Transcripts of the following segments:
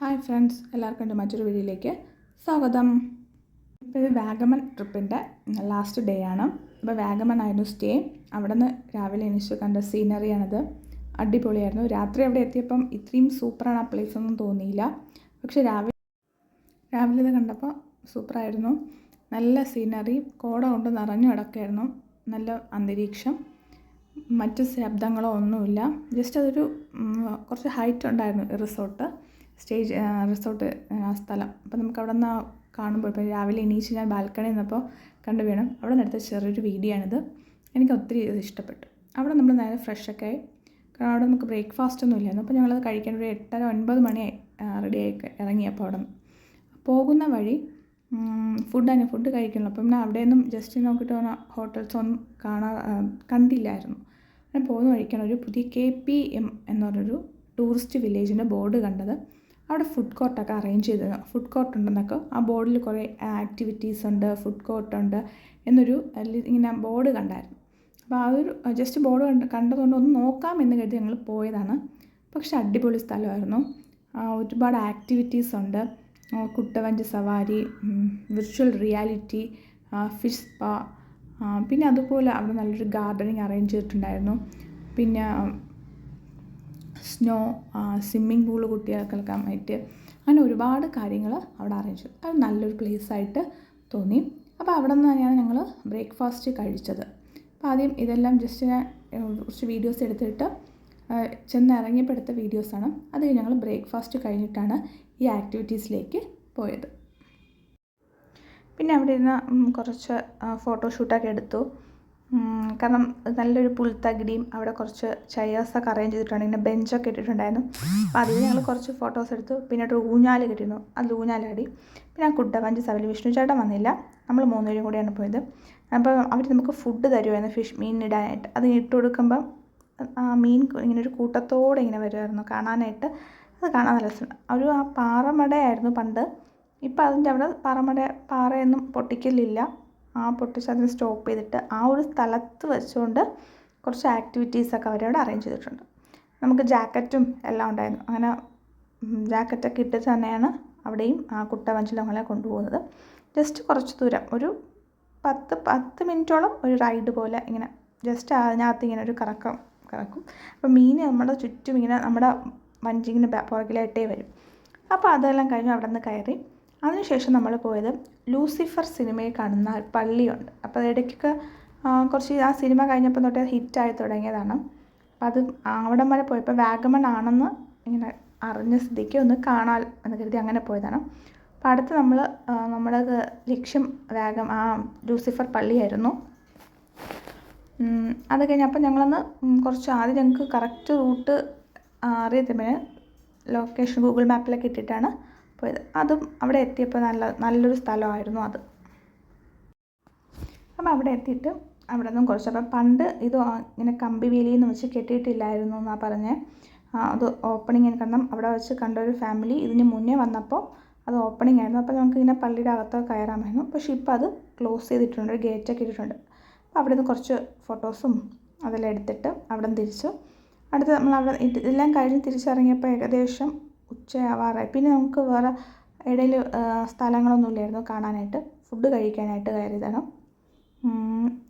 Hi friends എല്ലാവർക്കും എന്റെ മറ്റൊരു വീഡിയോയിലേക്ക് സ്വാഗതം. ഇപ്പോൾ ഇത് വാഗമൺ ട്രിപ്പിന്റെ ലാസ്റ്റ് ഡേ ആണ്. അപ്പോൾ വാഗമൺ ആയിരുന്നു സ്റ്റേ അവിടെ നിന്ന് രാവിലെ എണീച്ച് കണ്ട സീനറിയാണിത് അടിപൊളിയായിരുന്നു. രാത്രി അവിടെ എത്തിയപ്പം ഇത്രയും സൂപ്പറാണ് ആ പ്ലേസ് ഒന്നും തോന്നിയില്ല. പക്ഷേ രാവിലെ രാവിലെ ഇത് കണ്ടപ്പോൾ സൂപ്പറായിരുന്നു നല്ല സീനറി കോട കൊണ്ട് നിറഞ്ഞു കിടക്കായിരുന്നു. നല്ല അന്തരീക്ഷം. മറ്റ് ശബ്ദങ്ങളോ ഒന്നുമില്ല. ജസ്റ്റ് അതൊരു കുറച്ച് ഹൈറ്റ് ഉണ്ടായിരുന്നു റിസോർട്ട് സ്റ്റേജ് റിസോർട്ട് ആ സ്ഥലം. അപ്പോൾ നമുക്ക് അവിടെ നിന്ന് കാണുമ്പോൾ ഇപ്പോൾ രാവിലെ എണീച്ച് ഞാൻ ബാൽക്കണിയിൽ നിന്നപ്പോൾ കണ്ടു വീണു. അവിടെ നിന്നെടുത്ത ചെറിയൊരു വീഡിയോ ആണിത്. എനിക്ക് ഒത്തിരി ഇത് ഇഷ്ടപ്പെട്ടു. അവിടെ നമ്മൾ നേരെ ഫ്രഷൊക്കെ ആയി. കാരണം അവിടെ നമുക്ക് ബ്രേക്ക്ഫാസ്റ്റ് ഒന്നും ഇല്ലായിരുന്നു. അപ്പോൾ ഞങ്ങളത് കഴിക്കാൻ ഒരു എട്ടര ഒൻപത് മണിയായി ആയി ഇറങ്ങിയപ്പോൾ അവിടെ നിന്ന്. പോകുന്ന വഴി ഫുഡാണ് ഫുഡ് കഴിക്കണം അപ്പം പിന്നെ അവിടെ നിന്നും ജസ്റ്റ് നോക്കിയിട്ട് വന്ന ഹോട്ടൽസ് ഒന്നും കാണാ കണ്ടില്ലായിരുന്നു. ഞാൻ പോകുന്ന വഴിക്കാണ് ഒരു പുതിയ കെ പി എം എന്ന് പറഞ്ഞൊരു ടൂറിസ്റ്റ് വില്ലേജിന്റെ ബോർഡ് കണ്ടത്. അവിടെ ഫുഡ് കോർട്ടൊക്കെ അറേഞ്ച് ചെയ്തത് ഫുഡ് കോർട്ട് ഉണ്ടെന്നൊക്കെ. ആ ബോർഡിൽ കുറേ ആക്ടിവിറ്റീസ് ഉണ്ട് ഫുഡ് കോർട്ട് ഉണ്ട് എന്നൊരു ഇങ്ങനെ ബോർഡ് കണ്ടായിരുന്നു. അപ്പോൾ ആ ഒരു ജസ്റ്റ് ബോർഡ് കണ്ട് കണ്ടതുകൊണ്ട് ഒന്ന് നോക്കാം എന്ന് കരുതി ഞങ്ങൾ പോയതാണ്. പക്ഷെ അടിപൊളി സ്ഥലമായിരുന്നു. ഒരുപാട് ആക്ടിവിറ്റീസ് ഉണ്ട്. കുട്ടവഞ്ചി സവാരി വിർച്വൽ റിയാലിറ്റി ഫിഷ് സ്പാ പിന്നെ അതുപോലെ അവിടെ നല്ലൊരു ഗാർഡനിങ് അറേഞ്ച് ചെയ്തിട്ടുണ്ടായിരുന്നു. പിന്നെ സ്നോ സ്വിമ്മിംഗ് പൂൾ കുട്ടികൾക്ക് കളിക്കാനായിട്ട് അങ്ങനെ ഒരുപാട് കാര്യങ്ങൾ അവിടെ അറേഞ്ച് ചെയ്തു. അത് നല്ലൊരു പ്ലേസ് ആയിട്ട് തോന്നി. അപ്പോൾ അവിടെ നിന്ന് തന്നെയാണ് ഞങ്ങൾ ബ്രേക്ക്ഫാസ്റ്റ് കഴിച്ചത്. അപ്പോൾ ആദ്യം ഇതെല്ലാം ജസ്റ്റ് ഞാൻ കുറച്ച് വീഡിയോസ് എടുത്തിട്ട് ചെന്ന് ഇറങ്ങിയപ്പോൾ വീഡിയോസാണ് അത് ഞങ്ങൾ ബ്രേക്ക്ഫാസ്റ്റ് കഴിഞ്ഞിട്ടാണ് ഈ ആക്ടിവിറ്റീസിലേക്ക് പോയത്. പിന്നെ അവിടെ ഇരുന്ന് കുറച്ച് ഫോട്ടോഷൂട്ടൊക്കെ എടുത്തു. കാരണം നല്ലൊരു പുൽത്തകിടിയും അവിടെ കുറച്ച് ചെയേഴ്സൊക്കെ അറേഞ്ച് ചെയ്തിട്ടുണ്ട്. പിന്നെ ബെഞ്ചൊക്കെ ഇട്ടിട്ടുണ്ടായിരുന്നു. അപ്പോൾ അതിൽ ഞങ്ങൾ കുറച്ച് ഫോട്ടോസ് എടുത്തു. പിന്നെ ഒരു ഊഞ്ഞാൽ കിട്ടിയിരുന്നു അതിൽ ഊഞ്ഞാലാടി പിന്നെ ആ കുട്ടവഞ്ചി സവൽ വിഷ്ണു ചേട്ടൻ വന്നില്ല. നമ്മൾ മൂന്നുപേരും കൂടിയാണ് പോയത്. അപ്പോൾ അവർ നമുക്ക് ഫുഡ് തരുമായിരുന്നു ഫിഷ് മീൻ ഇടാനായിട്ട്. അത് ഇട്ട് കൊടുക്കുമ്പം ആ മീൻ ഇങ്ങനെ ഒരു കൂട്ടത്തോടെ ഇങ്ങനെ വരുമായിരുന്നു കാണാനായിട്ട്. അത് കാണാൻ നല്ല രസമാണ് ഒരു ആ പാറമടയായിരുന്നു പണ്ട്. ഇപ്പം അതിന്റെ അവിടെ പാറമട പാറയൊന്നും പൊട്ടിക്കലില്ല. ആ പൊട്ടിച്ച് അതിന് സ്റ്റോപ്പ് ചെയ്തിട്ട് ആ ഒരു സ്ഥലത്ത് വെച്ചുകൊണ്ട് കുറച്ച് ആക്ടിവിറ്റീസൊക്കെ അവരവിടെ അറേഞ്ച് ചെയ്തിട്ടുണ്ട്. നമുക്ക് ജാക്കറ്റും എല്ലാം ഉണ്ടായിരുന്നു. അങ്ങനെ ജാക്കറ്റൊക്കെ ഇട്ടിട്ട് തന്നെയാണ് അവിടെയും ആ കുട്ടവഞ്ചിലങ്ങളെ കൊണ്ടുപോകുന്നത്. ജസ്റ്റ് കുറച്ച് ദൂരം ഒരു പത്ത് പത്ത് മിനിറ്റോളം ഒരു റൈഡ് പോലെ ഇങ്ങനെ ജസ്റ്റ് അതിനകത്ത് ഇങ്ങനെ ഒരു കറക്കം കറക്കും. അപ്പോൾ മീൻ നമ്മുടെ ചുറ്റും ഇങ്ങനെ നമ്മുടെ വഞ്ചി ഇങ്ങനെ പുറകിലായിട്ടേ വരും. അപ്പോൾ അതെല്ലാം കഴിഞ്ഞ് അവിടെ നിന്ന് കയറി അതിനുശേഷം നമ്മൾ പോയത് ലൂസിഫർ സിനിമയിൽ കാണുന്ന പള്ളിയുണ്ട്. അപ്പോൾ ഇടയ്ക്കൊക്കെ കുറച്ച് ആ സിനിമ കഴിഞ്ഞപ്പോൾ തൊട്ടേ ഹിറ്റായി തുടങ്ങിയതാണ്. അപ്പം അത് അവിടം വരെ പോയപ്പോൾ വാഗമൺ ആണെന്ന് ഇങ്ങനെ അറിഞ്ഞ സ്ഥിതിക്ക് ഒന്ന് കാണാൻ എന്ന് കരുതി അങ്ങനെ പോയതാണ്. അപ്പോൾ അടുത്ത് നമ്മൾ നമ്മുടെ ലക്ഷ്യം വാഗം ആ ലൂസിഫർ പള്ളിയായിരുന്നു. അത് കഴിഞ്ഞപ്പോൾ ഞങ്ങളന്ന് കുറച്ച് ആദ്യം ഞങ്ങൾക്ക് കറക്റ്റ് റൂട്ട് അറിയത്തിന് ലൊക്കേഷൻ ഗൂഗിൾ മാപ്പിലൊക്കെ ഇട്ടിട്ടാണ്. പോയത്. അതും അവിടെ എത്തിയപ്പോൾ നല്ല നല്ലൊരു സ്ഥലമായിരുന്നു അത്. അപ്പം അവിടെ എത്തിയിട്ട് അവിടെ നിന്നും കുറച്ച് അപ്പം പണ്ട് ഇത് ഇങ്ങനെ കമ്പി വേലി എന്ന് വെച്ച് കെട്ടിയിട്ടില്ലായിരുന്നു എന്നാണ് പറഞ്ഞത് അത് ഓപ്പണിങ് കാരണം അവിടെ വെച്ച് കണ്ട ഒരു ഫാമിലി ഇതിന് മുന്നേ വന്നപ്പോൾ അത് ഓപ്പണിംഗ് ആയിരുന്നു. അപ്പോൾ നമുക്ക് ഇങ്ങനെ പള്ളിയുടെ അകത്ത് കയറാമായിരുന്നു. പക്ഷേ ഇപ്പോൾ അത് ക്ലോസ് ചെയ്തിട്ടുണ്ട് ഒരു ഗേറ്റൊക്കെ ഇട്ടിട്ടുണ്ട്. അപ്പോൾ അവിടെ നിന്ന് കുറച്ച് ഫോട്ടോസും അതെല്ലാം എടുത്തിട്ട് അവിടെ നിന്ന് തിരിച്ചു. അടുത്ത് നമ്മൾ അവിടെ ഇതെല്ലാം കഴിഞ്ഞ് തിരിച്ചിറങ്ങിയപ്പോൾ ഏകദേശം ഉച്ചയാവാറായി. പിന്നെ നമുക്ക് വേറെ ഇടയിൽ സ്ഥലങ്ങളൊന്നും ഇല്ലായിരുന്നു കാണാനായിട്ട്. ഫുഡ് കഴിക്കാനായിട്ട്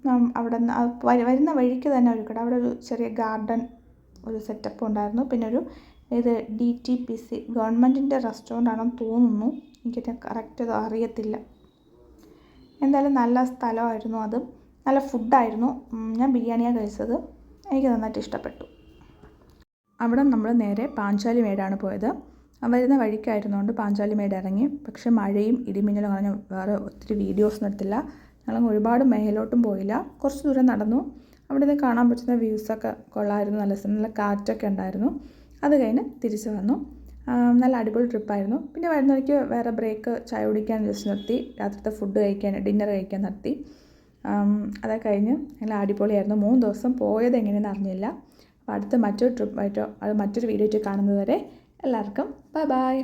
നാം അവിടെ നിന്ന് വരു- വരുന്ന വഴിക്ക് തന്നെ ഒരു കട അവിടെ ഒരു ചെറിയ ഗാർഡൻ ഒരു സെറ്റപ്പ് ഉണ്ടായിരുന്നു. പിന്നെ ഒരു ഇത് ഡി ടി പി സി ഗവൺമെന്റിന്റെ റെസ്റ്റോറന്റ് ആണെന്ന് തോന്നുന്നു. എനിക്ക് കറക്റ്റ് അറിയത്തില്ല. എന്തായാലും നല്ല സ്ഥലമായിരുന്നു അത്. നല്ല ഫുഡായിരുന്നു. ഞാൻ ബിരിയാണിയാണ് കഴിച്ചത്. എനിക്ക് നന്നായിട്ട് ഇഷ്ടപ്പെട്ടു. അവിടെ നമ്മൾ നേരെ പാഞ്ചാലി മേടാണ് പോയത്. വരുന്ന വഴിക്കായിരുന്നുകൊണ്ട് പാഞ്ചാലി മേട് ഇറങ്ങി. പക്ഷേ മഴയും ഇടിമിന്നലും പറഞ്ഞ വേറെ ഒത്തിരി വീഡിയോസ് എടുത്തില്ല. ഞങ്ങൾ ഒരുപാട് മേലോട്ടും പോയില്ല. കുറച്ച് ദൂരം നടന്നു. അവിടെ നിന്ന് കാണാൻ പറ്റുന്ന വ്യൂസൊക്കെ കൊള്ളായിരുന്നു. നല്ല നല്ല കാറ്റൊക്കെ ഉണ്ടായിരുന്നു. അത് കഴിഞ്ഞ് തിരിച്ച് വന്നു. നല്ല അടിപൊളി ട്രിപ്പായിരുന്നു പിന്നെ വരുന്ന വഴിക്ക് വേറെ ബ്രേക്ക് ചായ കുടിക്കാൻ ജസ്റ്റ് നിർത്തി. രാത്രിത്തെ ഫുഡ് കഴിക്കാൻ ഡിന്നർ കഴിക്കാൻ നിർത്തി. അതൊക്കെ കഴിഞ്ഞ് നല്ല അടിപൊളിയായിരുന്നു. മൂന്ന് ദിവസം പോയത് എങ്ങനെയെന്ന് അറിഞ്ഞില്ല. അടുത്ത മറ്റൊരു ട്രിപ്പായിട്ടോ അത് മറ്റൊരു വീഡിയോ ആയിട്ട് കാണുന്നത് വരെ എല്ലാവർക്കും ബൈ ബൈ